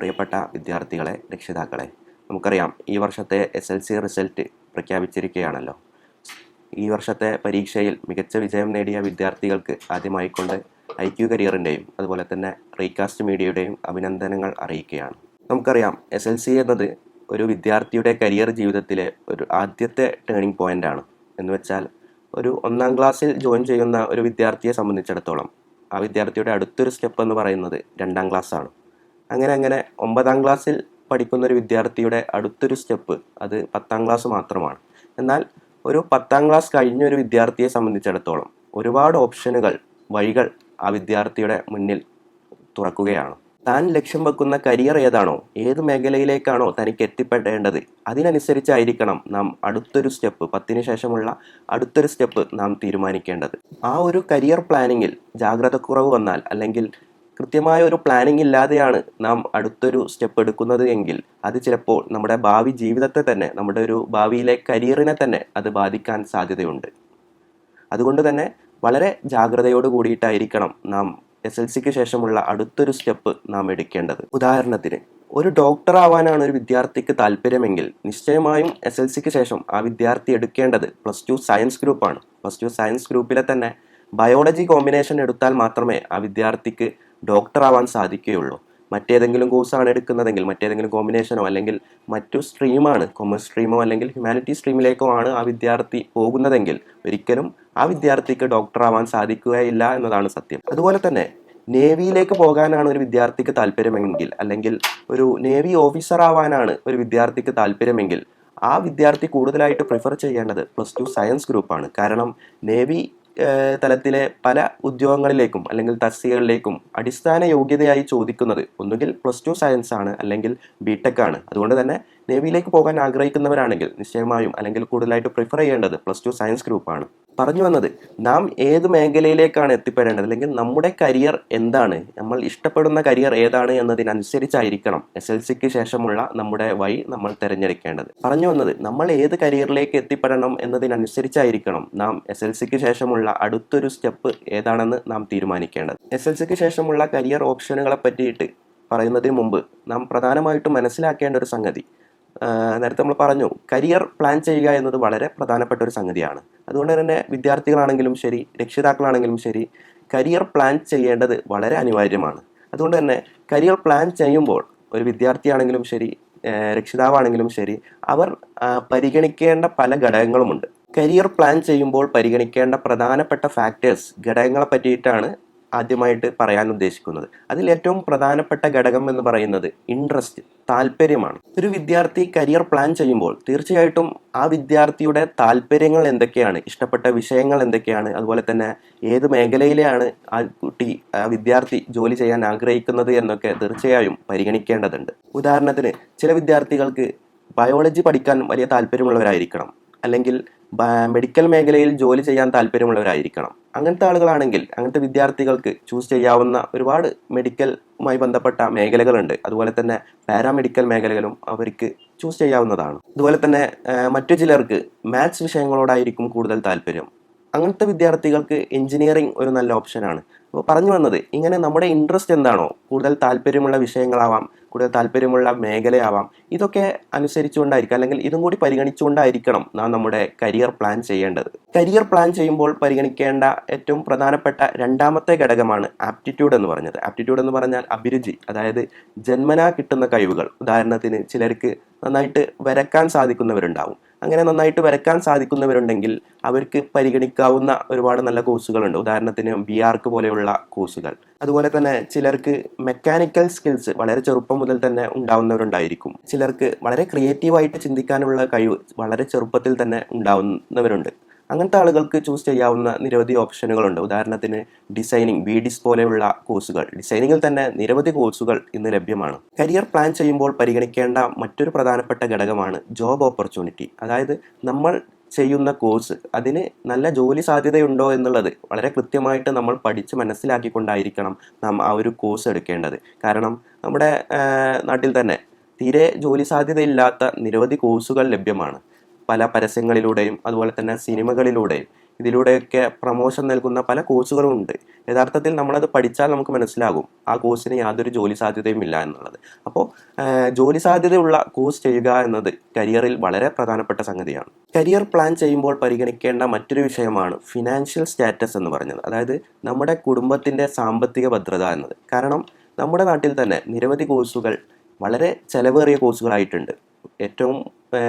പ്രിയപ്പെട്ട വിദ്യാർത്ഥികളെ രക്ഷിതാക്കളെ നമുക്കറിയാം ഈ വർഷത്തെ എസ് എൽ സി റിസൾട്ട് പ്രഖ്യാപിച്ചിരിക്കുകയാണല്ലോ. ഈ വർഷത്തെ പരീക്ഷയിൽ മികച്ച വിജയം നേടിയ വിദ്യാർത്ഥികൾക്ക് ആദ്യമായിക്കൊണ്ട് ഐ ക്യു കരിയറിന്റെയും അതുപോലെ തന്നെ റീകാസ്റ്റ് മീഡിയയുടെയും അഭിനന്ദനങ്ങൾ അറിയിക്കുകയാണ്. നമുക്കറിയാം എസ് എൽ സി എന്നത് ഒരു വിദ്യാർത്ഥിയുടെ കരിയർ ജീവിതത്തിലെ ഒരു ആദ്യത്തെ ടേണിംഗ് പോയിന്റ് ആണ്. എന്ന് വെച്ചാൽ ഒരു ഒന്നാം ക്ലാസ്സിൽ ജോയിൻ ചെയ്യുന്ന ഒരു വിദ്യാർത്ഥിയെ സംബന്ധിച്ചിടത്തോളം ആ വിദ്യാർത്ഥിയുടെ അടുത്തൊരു സ്റ്റെപ്പ് എന്ന് പറയുന്നത് രണ്ടാം ക്ലാസ്സാണ് അങ്ങനെ അങ്ങനെ ഒമ്പതാം ക്ലാസ്സിൽ പഠിക്കുന്ന ഒരു വിദ്യാർത്ഥിയുടെ അടുത്തൊരു സ്റ്റെപ്പ് അത് പത്താം ക്ലാസ് മാത്രമാണ്. എന്നാൽ ഒരു പത്താം ക്ലാസ് കഴിഞ്ഞ ഒരു വിദ്യാർത്ഥിയെ സംബന്ധിച്ചിടത്തോളം ഒരുപാട് ഓപ്ഷനുകൾ വഴികൾ ആ വിദ്യാർത്ഥിയുടെ മുന്നിൽ തുറക്കുകയാണ്. താൻ ലക്ഷ്യം വെക്കുന്ന കരിയർ ഏതാണോ ഏത് മേഖലയിലേക്കാണോ തനിക്ക് എത്തിപ്പെടേണ്ടത് അതിനനുസരിച്ചായിരിക്കണം നാം അടുത്തൊരു സ്റ്റെപ്പ് പത്തിന് ശേഷമുള്ള അടുത്തൊരു സ്റ്റെപ്പ് നാം തീരുമാനിക്കേണ്ടത്. ആ ഒരു കരിയർ പ്ലാനിങ്ങിൽ ജാഗ്രതക്കുറവ് വന്നാൽ അല്ലെങ്കിൽ കൃത്യമായ ഒരു പ്ലാനിംഗ് ഇല്ലാതെയാണ് നാം അടുത്തൊരു സ്റ്റെപ്പ് എടുക്കുന്നത് എങ്കിൽ അത് ചിലപ്പോൾ നമ്മുടെ ഭാവി ജീവിതത്തെ തന്നെ നമ്മുടെ ഒരു ഭാവിയിലെ കരിയറിനെ തന്നെ അത് ബാധിക്കാൻ സാധ്യതയുണ്ട്. അതുകൊണ്ട് തന്നെ വളരെ ജാഗ്രതയോട് കൂടിയിട്ടായിരിക്കണം നാം എസ് എൽ സിക്ക് ശേഷമുള്ള അടുത്തൊരു സ്റ്റെപ്പ് നാം എടുക്കേണ്ടത്. ഉദാഹരണത്തിന് ഒരു ഡോക്ടർ ആവാനാണ് ഒരു വിദ്യാർത്ഥിക്ക് താല്പര്യമെങ്കിൽ നിശ്ചയമായും എസ് എൽ സിക്ക് ശേഷം ആ വിദ്യാർത്ഥി എടുക്കേണ്ടത് പ്ലസ് ടു സയൻസ് ഗ്രൂപ്പാണ് പ്ലസ് ടു സയൻസ് ഗ്രൂപ്പിലെ തന്നെ ബയോളജി കോമ്പിനേഷൻ എടുത്താൽ മാത്രമേ ആ വിദ്യാർത്ഥിക്ക് ഡോക്ടർ ആവാൻ സാധിക്കുകയുള്ളൂ. മറ്റേതെങ്കിലും കോഴ്സാണ് എടുക്കുന്നതെങ്കിൽ മറ്റേതെങ്കിലും കോമ്പിനേഷനോ അല്ലെങ്കിൽ മറ്റു സ്ട്രീമാണ് കൊമേഴ്സ് സ്ട്രീമോ അല്ലെങ്കിൽ ഹ്യൂമാനിറ്റി സ്ട്രീമിലേക്കോ ആണ് ആ വിദ്യാർത്ഥി പോകുന്നതെങ്കിൽ ഒരിക്കലും ആ വിദ്യാർത്ഥിക്ക് ഡോക്ടർ ആവാൻ സാധിക്കുകയില്ല എന്നതാണ് സത്യം. അതുപോലെ തന്നെ നേവിയിലേക്ക് പോകാനാണ് ഒരു വിദ്യാർത്ഥിക്ക് താല്പര്യമെങ്കിൽ അല്ലെങ്കിൽ ഒരു നേവി ഓഫീസർ ആവാനാണ് ഒരു വിദ്യാർത്ഥിക്ക് താല്പര്യമെങ്കിൽ ആ വിദ്യാർത്ഥി കൂടുതലായിട്ട് പ്രിഫർ ചെയ്യേണ്ടത് പ്ലസ് ടു സയൻസ് ഗ്രൂപ്പാണ്. കാരണം നേവി തലത്തിലെ പല ഉദ്യോഗങ്ങളിലേക്കും അല്ലെങ്കിൽ തസ്തികകളിലേക്കും അടിസ്ഥാന യോഗ്യതയായി ചോദിക്കുന്നത് ഒന്നുകിൽ പ്ലസ് ടു സയൻസ് ആണ് അല്ലെങ്കിൽ ബിടെക് ആണ്. അതുകൊണ്ട് തന്നെ നേവിയിലേക്ക് പോകാൻ ആഗ്രഹിക്കുന്നവരാണെങ്കിൽ നിശ്ചയമായും അല്ലെങ്കിൽ കൂടുതലായിട്ട് പ്രിഫർ ചെയ്യേണ്ടത് പ്ലസ് ടു സയൻസ് ഗ്രൂപ്പാണ് പറഞ്ഞു വന്നത് നാം ഏത് മേഖലയിലേക്കാണ് എത്തിപ്പെടേണ്ടത്? അല്ലെങ്കിൽ നമ്മുടെ കരിയർ എന്താണ്? നമ്മൾ ഇഷ്ടപ്പെടുന്ന കരിയർ ഏതാണ് എന്നതിനനുസരിച്ചായിരിക്കണം എസ് എൽ സിക്ക് ശേഷമുള്ള നമ്മുടെ വഴി നമ്മൾ തിരഞ്ഞെടുക്കേണ്ടത്. പറഞ്ഞു വന്നത് നമ്മൾ ഏത് കരിയറിലേക്ക് എത്തിപ്പെടണം എന്നതിനനുസരിച്ചായിരിക്കണം നാം എസ് എൽ സിക്ക് ശേഷമുള്ള അടുത്തൊരു സ്റ്റെപ്പ് ഏതാണെന്ന് നാം തീരുമാനിക്കേണ്ടത്. എസ് എൽ സിക്ക് ശേഷമുള്ള കരിയർ ഓപ്ഷനുകളെ പറ്റിയിട്ട് പറയുന്നതിന് മുമ്പ് നാം പ്രധാനമായിട്ടും മനസ്സിലാക്കേണ്ട ഒരു സംഗതി നേരത്തെ നമ്മൾ പറഞ്ഞു കരിയർ പ്ലാൻ ചെയ്യുക എന്നത് വളരെ പ്രധാനപ്പെട്ട ഒരു സംഗതിയാണ്. അതുകൊണ്ട് തന്നെ വിദ്യാർത്ഥികളാണെങ്കിലും ശരി രക്ഷിതാക്കളാണെങ്കിലും ശരി കരിയർ പ്ലാൻ ചെയ്യേണ്ടത് വളരെ അനിവാര്യമാണ്. അതുകൊണ്ട് തന്നെ കരിയർ പ്ലാൻ ചെയ്യുമ്പോൾ ഒരു വിദ്യാർത്ഥിയാണെങ്കിലും ശരി രക്ഷിതാവാണെങ്കിലും ശരി അവർ പരിഗണിക്കേണ്ട പല ഘടകങ്ങളുമുണ്ട്. കരിയർ പ്ലാൻ ചെയ്യുമ്പോൾ പരിഗണിക്കേണ്ട പ്രധാനപ്പെട്ട ഫാക്ടേഴ്സ് ഘടകങ്ങളെ പറ്റിയിട്ടാണ് ആദ്യമായിട്ട് പറയാൻ ഉദ്ദേശിക്കുന്നത്. അതിൽ ഏറ്റവും പ്രധാനപ്പെട്ട ഘടകം എന്ന് പറയുന്നത് ഇൻട്രസ്റ്റ് താല്പര്യമാണ്. ഒരു വിദ്യാർത്ഥി കരിയർ പ്ലാൻ ചെയ്യുമ്പോൾ തീർച്ചയായിട്ടും ആ വിദ്യാർത്ഥിയുടെ താല്പര്യങ്ങൾ എന്തൊക്കെയാണ് ഇഷ്ടപ്പെട്ട വിഷയങ്ങൾ എന്തൊക്കെയാണ് അതുപോലെ തന്നെ ഏത് മേഖലയിലെയാണ് ആ കുട്ടി ആ വിദ്യാർത്ഥി ജോലി ചെയ്യാൻ ആഗ്രഹിക്കുന്നത് എന്നൊക്കെ തീർച്ചയായും പരിഗണിക്കേണ്ടതുണ്ട്. ഉദാഹരണത്തിന് ചില വിദ്യാർത്ഥികൾക്ക് ബയോളജി പഠിക്കാൻ വലിയ താല്പര്യമുള്ളവരായിരിക്കണം. അല്ലെങ്കിൽ മെഡിക്കൽ മേഖലയിൽ ജോലി ചെയ്യാൻ താല്പര്യമുള്ളവരായിരിക്കണം. അങ്ങനത്തെ ആളുകളാണെങ്കിൽ അങ്ങനത്തെ വിദ്യാർത്ഥികൾക്ക് ചൂസ് ചെയ്യാവുന്ന ഒരുപാട് മെഡിക്കലുമായി ബന്ധപ്പെട്ട മേഖലകളുണ്ട്. അതുപോലെ തന്നെ പാരാമെഡിക്കൽ മേഖലകളും അവർക്ക് ചൂസ് ചെയ്യാവുന്നതാണ്. അതുപോലെ തന്നെ മറ്റു ചിലർക്ക് മാത്സ് വിഷയങ്ങളോടായിരിക്കും കൂടുതൽ താല്പര്യം. അങ്ങനത്തെ വിദ്യാർത്ഥികൾക്ക് എഞ്ചിനീയറിംഗ് ഒരു നല്ല ഓപ്ഷനാണ് അപ്പോൾ പറഞ്ഞു വന്നത് ഇങ്ങനെ നമ്മുടെ ഇൻട്രസ്റ്റ് എന്താണോ കൂടുതൽ താല്പര്യമുള്ള വിഷയങ്ങളാവാം കൂടുതൽ താല്പര്യമുള്ള മേഖലയാവാം. ഇതൊക്കെ അനുസരിച്ചുകൊണ്ടായിരിക്കും. അല്ലെങ്കിൽ ഇതും കൂടി പരിഗണിച്ചുകൊണ്ടായിരിക്കണം നാം നമ്മുടെ കരിയർ പ്ലാൻ ചെയ്യേണ്ടത്. കരിയർ പ്ലാൻ ചെയ്യുമ്പോൾ പരിഗണിക്കേണ്ട ഏറ്റവും പ്രധാനപ്പെട്ട രണ്ടാമത്തെ ഘടകമാണ് ആപ്റ്റിറ്റ്യൂഡ് എന്ന് പറഞ്ഞത്. ആപ്റ്റിറ്റ്യൂഡ് എന്ന് പറഞ്ഞാൽ അഭിരുചി അതായത് ജന്മനാ കിട്ടുന്ന കഴിവുകൾ. ഉദാഹരണത്തിന് ചിലർക്ക് നന്നായിട്ട് വരക്കാൻ സാധിക്കുന്നവരുണ്ടാവും. അങ്ങനെ നന്നായിട്ട് വരക്കാൻ സാധിക്കുന്നവരുണ്ടെങ്കിൽ അവർക്ക് പരിഗണിക്കാവുന്ന ഒരുപാട് നല്ല കോഴ്സുകളുണ്ട്. ഉദാഹരണത്തിന് ബി ആർക്ക് പോലെയുള്ള കോഴ്സുകൾ. അതുപോലെ തന്നെ ചിലർക്ക് മെക്കാനിക്കൽ സ്കിൽസ് വളരെ ചെറുപ്പം മുതൽ തന്നെ ഉണ്ടാവുന്നവരുണ്ടായിരിക്കും. ചിലർക്ക് വളരെ ക്രിയേറ്റീവായിട്ട് ചിന്തിക്കാനുള്ള കഴിവ് വളരെ ചെറുപ്പത്തിൽ തന്നെ ഉണ്ടാവുന്നവരുണ്ട്. അങ്ങനത്തെ ആളുകൾക്ക് ചൂസ് ചെയ്യാവുന്ന നിരവധി ഓപ്ഷനുകളുണ്ട് ഉദാഹരണത്തിന് ഡിസൈനിങ് ബി ഡിസ് പോലെയുള്ള കോഴ്സുകൾ ഡിസൈനിങ്ങിൽ തന്നെ നിരവധി കോഴ്സുകൾ ഇന്ന് ലഭ്യമാണ്. കരിയർ പ്ലാൻ ചെയ്യുമ്പോൾ പരിഗണിക്കേണ്ട മറ്റൊരു പ്രധാനപ്പെട്ട ഘടകമാണ് ജോബ് ഓപ്പർച്യൂണിറ്റി അതായത് നമ്മൾ ചെയ്യുന്ന കോഴ്സ് അതിന് നല്ല ജോലി സാധ്യതയുണ്ടോ എന്നുള്ളത് വളരെ കൃത്യമായിട്ട് നമ്മൾ പഠിച്ച് മനസ്സിലാക്കിക്കൊണ്ടായിരിക്കണം നാം ആ ഒരു കോഴ്സ് എടുക്കേണ്ടത്. കാരണം നമ്മുടെ നാട്ടിൽ തന്നെ തീരെ ജോലി സാധ്യതയില്ലാത്ത നിരവധി കോഴ്സുകൾ ലഭ്യമാണ്. പല പരസ്യങ്ങളിലൂടെയും അതുപോലെ തന്നെ സിനിമകളിലൂടെയും ഇതിലൂടെയൊക്കെ പ്രൊമോഷൻ നൽകുന്ന പല കോഴ്സുകളും ഉണ്ട്. യഥാർത്ഥത്തിൽ നമ്മളത് പഠിച്ചാൽ നമുക്ക് മനസ്സിലാകും ആ കോഴ്സിന് യാതൊരു ജോലി സാധ്യതയും ഇല്ല എന്നുള്ളത്. അപ്പോൾ ജോലി സാധ്യതയുള്ള കോഴ്സ് ചെയ്യുക എന്നത് കരിയറിൽ വളരെ പ്രധാനപ്പെട്ട സംഗതിയാണ്. കരിയർ പ്ലാൻ ചെയ്യുമ്പോൾ പരിഗണിക്കേണ്ട മറ്റൊരു വിഷയമാണ് ഫിനാൻഷ്യൽ സ്റ്റാറ്റസ് എന്ന് പറഞ്ഞത് അതായത് നമ്മുടെ കുടുംബത്തിന്റെ സാമ്പത്തിക ഭദ്രത എന്നത്. കാരണം നമ്മുടെ നാട്ടിൽ തന്നെ നിരവധി കോഴ്സുകൾ വളരെ ചിലവേറിയ കോഴ്സുകളായിട്ടുണ്ട്. ഏറ്റവും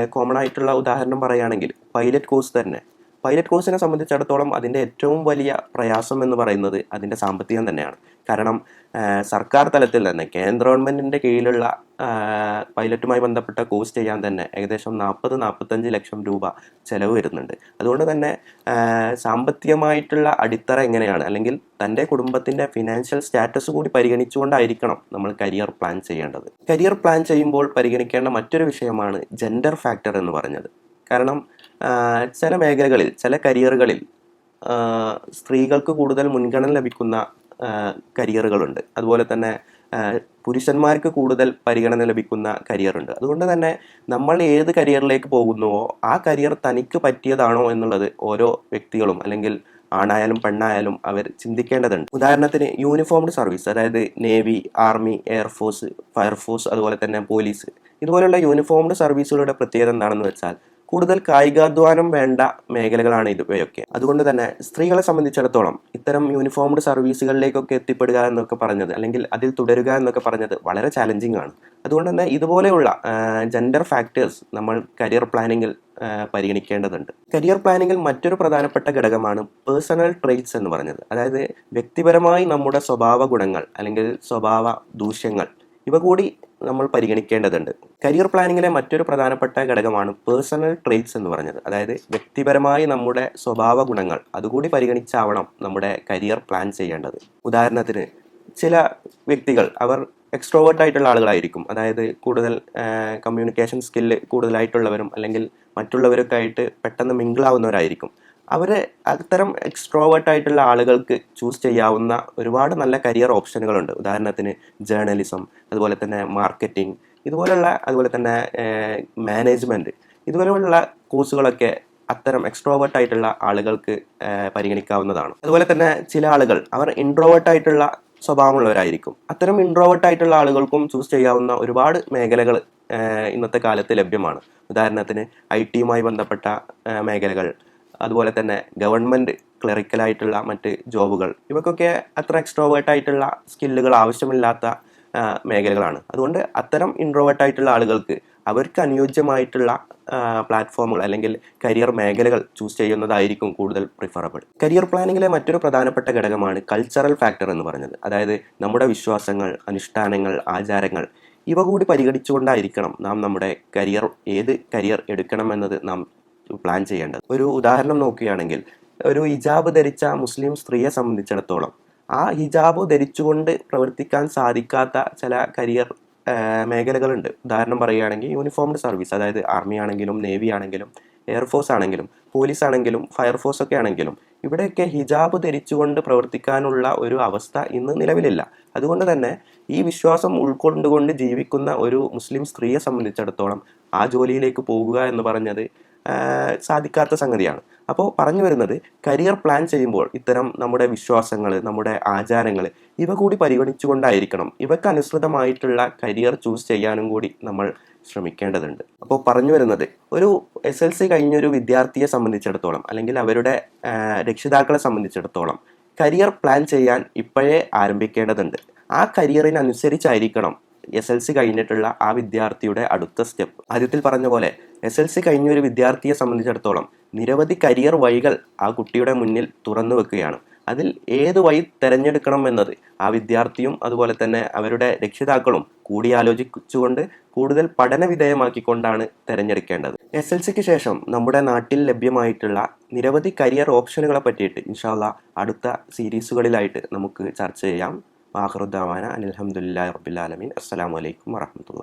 കോമൺ ആയിട്ടുള്ള ഉദാഹരണം പറയുകയാണെങ്കിൽ പൈലറ്റ് കോഴ്സ് തന്നെ. പൈലറ്റ് കോഴ്സിനെ സംബന്ധിച്ചിടത്തോളം അതിന്റെ ഏറ്റവും വലിയ പ്രയാസം എന്ന് പറയുന്നത് അതിന്റെ സാമ്പത്തികം തന്നെയാണ്. കാരണം സർക്കാർ തലത്തിൽ തന്നെ കേന്ദ്ര ഗവൺമെന്റിന്റെ കീഴിലുള്ള പൈലറ്റുമായി ബന്ധപ്പെട്ട കോഴ്സ് ചെയ്യാൻ തന്നെ ഏകദേശം നാൽപ്പത് നാൽപ്പത്തഞ്ച് ലക്ഷം രൂപ ചിലവ് വരുന്നുണ്ട്. അതുകൊണ്ട് തന്നെ സാമ്പത്തികമായിട്ടുള്ള അടിത്തറ എങ്ങനെയാണ്? അല്ലെങ്കിൽ തന്റെ കുടുംബത്തിന്റെ ഫിനാൻഷ്യൽ സ്റ്റാറ്റസ് കൂടി പരിഗണിച്ചുകൊണ്ടായിരിക്കണം നമ്മൾ കരിയർ പ്ലാൻ ചെയ്യേണ്ടത്. കരിയർ പ്ലാൻ ചെയ്യുമ്പോൾ പരിഗണിക്കേണ്ട മറ്റൊരു വിഷയമാണ് ജെൻഡർ ഫാക്ടർ എന്ന് പറഞ്ഞത്. കാരണം ചില മേഖലകളിൽ ചില കരിയറുകളിൽ സ്ത്രീകൾക്ക് കൂടുതൽ മുൻഗണന ലഭിക്കുന്ന കരിയറുകളുണ്ട് അതുപോലെ തന്നെ പുരുഷന്മാർക്ക് കൂടുതൽ പരിഗണന ലഭിക്കുന്ന കരിയറുണ്ട് അതുകൊണ്ട് തന്നെ നമ്മൾ ഏത് കരിയറിലേക്ക് പോകുന്നുവോ ആ കരിയർ തനിക്ക് പറ്റിയതാണോ എന്നുള്ളത് ഓരോ വ്യക്തികളും അല്ലെങ്കിൽ ആണായാലും പെണ്ണായാലും അവർ ചിന്തിക്കേണ്ടതുണ്ട്. ഉദാഹരണത്തിന് യൂണിഫോംഡ് സർവീസ് അതായത് navy army air force fire force അതുപോലെ തന്നെ പോലീസ് ഇതുപോലുള്ള യൂണിഫോംഡ് സർവീസുകളുടെ പ്രത്യേകത എന്താണെന്ന് വെച്ചാൽ കൂടുതൽ കായികാധ്വാനം വേണ്ട മേഖലകളാണ് ഇവയൊക്കെ അതുകൊണ്ട് തന്നെ സ്ത്രീകളെ സംബന്ധിച്ചിടത്തോളം ഇത്തരം യൂണിഫോംഡ് സർവീസുകളിലേക്കൊക്കെ എത്തിപ്പെടുക എന്നൊക്കെ പറഞ്ഞത് അല്ലെങ്കിൽ അതിൽ തുടരുക എന്നൊക്കെ പറഞ്ഞത് വളരെ ചാലഞ്ചിങ് ആണ്. അതുകൊണ്ട് തന്നെ ഇതുപോലെയുള്ള ജെൻഡർ ഫാക്ടേഴ്സ് നമ്മൾ കരിയർ പ്ലാനിങ്ങിൽ പരിഗണിക്കേണ്ടതുണ്ട്. കരിയർ പ്ലാനിങ്ങിൽ മറ്റൊരു പ്രധാനപ്പെട്ട ഘടകമാണ് പേഴ്സണൽ ട്രെയ്റ്റ്സ് എന്ന് പറഞ്ഞത്. അതായത് വ്യക്തിപരമായി നമ്മുടെ സ്വഭാവ ഗുണങ്ങൾ അല്ലെങ്കിൽ സ്വഭാവ ദൂഷ്യങ്ങൾ ഇവ കൂടി നമ്മൾ പരിഗണിക്കേണ്ടതുണ്ട്. കരിയർ പ്ലാനിങ്ങിലെ മറ്റൊരു പ്രധാനപ്പെട്ട ഘടകമാണ് പേഴ്സണൽ ട്രെയ്റ്റ്സ് എന്ന് പറഞ്ഞത്. അതായത് വ്യക്തിപരമായി നമ്മുടെ സ്വഭാവ ഗുണങ്ങൾ അതുകൂടി പരിഗണിച്ചാവണം നമ്മുടെ കരിയർ പ്ലാൻ ചെയ്യേണ്ടത്. ഉദാഹരണത്തിന് ചില വ്യക്തികൾ അവർ എക്സ്ട്രോവേർട്ട് ആയിട്ടുള്ള ആളുകളായിരിക്കും. അതായത് കൂടുതൽ കമ്മ്യൂണിക്കേഷൻ സ്കില്ല് കൂടുതലായിട്ടുള്ളവരും അല്ലെങ്കിൽ മറ്റുള്ളവരൊക്കെ ആയിട്ട് പെട്ടെന്ന് മിങ്കിളാവുന്നവരായിരിക്കും അവർ അത്തരം എക്സ്ട്രോവേർട്ടായിട്ടുള്ള ആളുകൾക്ക് ചൂസ് ചെയ്യാവുന്ന ഒരുപാട് നല്ല കരിയർ ഓപ്ഷനുകളുണ്ട് ഉദാഹരണത്തിന് ജേർണലിസം അതുപോലെ തന്നെ മാർക്കറ്റിംഗ് ഇതുപോലെയുള്ള അതുപോലെ തന്നെ മാനേജ്മെന്റ് ഇതുപോലെയുള്ള കോഴ്സുകളൊക്കെ അത്തരം എക്സ്ട്രോവേർട്ട് ആയിട്ടുള്ള ആളുകൾക്ക് പരിഗണിക്കാവുന്നതാണ്. അതുപോലെ തന്നെ ചില ആളുകൾ അവർ ഇൻട്രോവേർട്ട് ആയിട്ടുള്ള സ്വഭാവമുള്ളവരായിരിക്കും. അത്തരം ഇൻട്രോവേർട്ട് ആയിട്ടുള്ള ആളുകൾക്കും ചൂസ് ചെയ്യാവുന്ന ഒരുപാട് മേഖലകൾ ഇന്നത്തെ കാലത്ത് ലഭ്യമാണ്. ഉദാഹരണത്തിന് ഐ ടിയുമായി ബന്ധപ്പെട്ട മേഖലകൾ അതുപോലെ തന്നെ ഗവൺമെന്റ് ക്ലറിക്കലായിട്ടുള്ള മറ്റ് ജോബുകൾ ഇവക്കൊക്കെ അത്ര എക്സ്ട്രോവേർട്ട് ആയിട്ടുള്ള സ്കില്ലുകൾ ആവശ്യമില്ലാത്ത മേഖലകളാണ്. അതുകൊണ്ട് അത്തരം ഇൻട്രോവേർട്ട് ആയിട്ടുള്ള ആളുകൾക്ക് അവർക്ക് അനുയോജ്യമായിട്ടുള്ള പ്ലാറ്റ്ഫോമുകൾ അല്ലെങ്കിൽ കരിയർ മേഖലകൾ ചൂസ് ചെയ്യുന്നതായിരിക്കും കൂടുതൽ പ്രിഫറബിൾ കരിയർ പ്ലാനിങ്ങിലെ മറ്റൊരു പ്രധാനപ്പെട്ട ഘടകമാണ് കൾച്ചറൽ ഫാക്ടർ എന്ന് പറഞ്ഞത്. അതായത് നമ്മുടെ വിശ്വാസങ്ങൾ അനുഷ്ഠാനങ്ങൾ ആചാരങ്ങൾ ഇവ കൂടി പരിഗണിച്ചുകൊണ്ടായിരിക്കണം നാം നമ്മുടെ കരിയർ ഏത് കരിയർ എടുക്കണമെന്നത് നാം പ്ലാൻ ചെയ്യേണ്ടത്. ഒരു ഉദാഹരണം നോക്കുകയാണെങ്കിൽ ഒരു ഹിജാബ് ധരിച്ച മുസ്ലിം സ്ത്രീയെ സംബന്ധിച്ചിടത്തോളം ആ ഹിജാബ് ധരിച്ചുകൊണ്ട് പ്രവർത്തിക്കാൻ സാധിക്കാത്ത ചില കരിയർ മേഖലകളുണ്ട്. ഉദാഹരണം പറയുകയാണെങ്കിൽ യൂണിഫോംഡ് സർവീസ് അതായത് ആർമി ആണെങ്കിലും നേവി ആണെങ്കിലും എയർഫോഴ്സ് ആണെങ്കിലും പോലീസ് ആണെങ്കിലും ഫയർഫോഴ്സ് ഒക്കെ ആണെങ്കിലും ഇവിടെയൊക്കെ ഹിജാബ് ധരിച്ചുകൊണ്ട് പ്രവർത്തിക്കാനുള്ള ഒരു അവസ്ഥ ഇന്ന് നിലവിലില്ല. അതുകൊണ്ട് തന്നെ ഈ വിശ്വാസം ഉൾക്കൊണ്ടുകൊണ്ട് ജീവിക്കുന്ന ഒരു മുസ്ലിം സ്ത്രീയെ സംബന്ധിച്ചിടത്തോളം ആ ജോലിയിലേക്ക് പോകുക എന്ന് പറഞ്ഞത് സാധിക്കാത്ത സംഗതിയാണ്. അപ്പോൾ പറഞ്ഞു വരുന്നത് കരിയർ പ്ലാൻ ചെയ്യുമ്പോൾ ഇത്തരം നമ്മുടെ വിശ്വാസങ്ങൾ നമ്മുടെ ആചാരങ്ങൾ ഇവ കൂടി പരിഗണിച്ചുകൊണ്ടായിരിക്കണം ഇവയ്ക്ക് അനുസൃതമായിട്ടുള്ള കരിയർ ചൂസ് ചെയ്യാനും കൂടി നമ്മൾ ശ്രമിക്കേണ്ടതുണ്ട്. അപ്പോൾ പറഞ്ഞു വരുന്നത് ഒരു എസ് എൽ സി കഴിഞ്ഞൊരു വിദ്യാർത്ഥിയെ സംബന്ധിച്ചിടത്തോളം അല്ലെങ്കിൽ അവരുടെ രക്ഷിതാക്കളെ സംബന്ധിച്ചിടത്തോളം കരിയർ പ്ലാൻ ചെയ്യാൻ ഇപ്പോഴേ ആരംഭിക്കേണ്ടതുണ്ട്. ആ കരിയറിനനുസരിച്ചായിരിക്കണം എസ് എൽ സി കഴിഞ്ഞിട്ടുള്ള ആ വിദ്യാർത്ഥിയുടെ അടുത്ത സ്റ്റെപ്പ്. ആദ്യത്തിൽ പറഞ്ഞ പോലെ എസ് എൽ സി കഴിഞ്ഞ ഒരു വിദ്യാർത്ഥിയെ സംബന്ധിച്ചിടത്തോളം നിരവധി കരിയർ വഴികൾ ആ കുട്ടിയുടെ മുന്നിൽ തുറന്നു വെക്കുകയാണ്. അതിൽ ഏത് വഴി തിരഞ്ഞെടുക്കണം എന്നത് ആ വിദ്യാർത്ഥിയും അതുപോലെ തന്നെ അവരുടെ രക്ഷിതാക്കളും കൂടിയാലോചിച്ചുകൊണ്ട് കൂടുതൽ പഠന വിധേയമാക്കിക്കൊണ്ടാണ് തിരഞ്ഞെടുക്കേണ്ടത്. എസ് എൽ സിക്ക് ശേഷം നമ്മുടെ നാട്ടിൽ ലഭ്യമായിട്ടുള്ള നിരവധി കരിയർ ഓപ്ഷനുകളെ പറ്റിയിട്ട് ഇൻഷാല്ല അടുത്ത സീരീസുകളിലായിട്ട് നമുക്ക് ചർച്ച ചെയ്യാം. ആഹ്റുദ്ദാവാന അനിൽഹമുല്ലാ റബ്ബുലാലമീൻ അസ്സാം വലൈക്കും വറഹമത്തുള്ള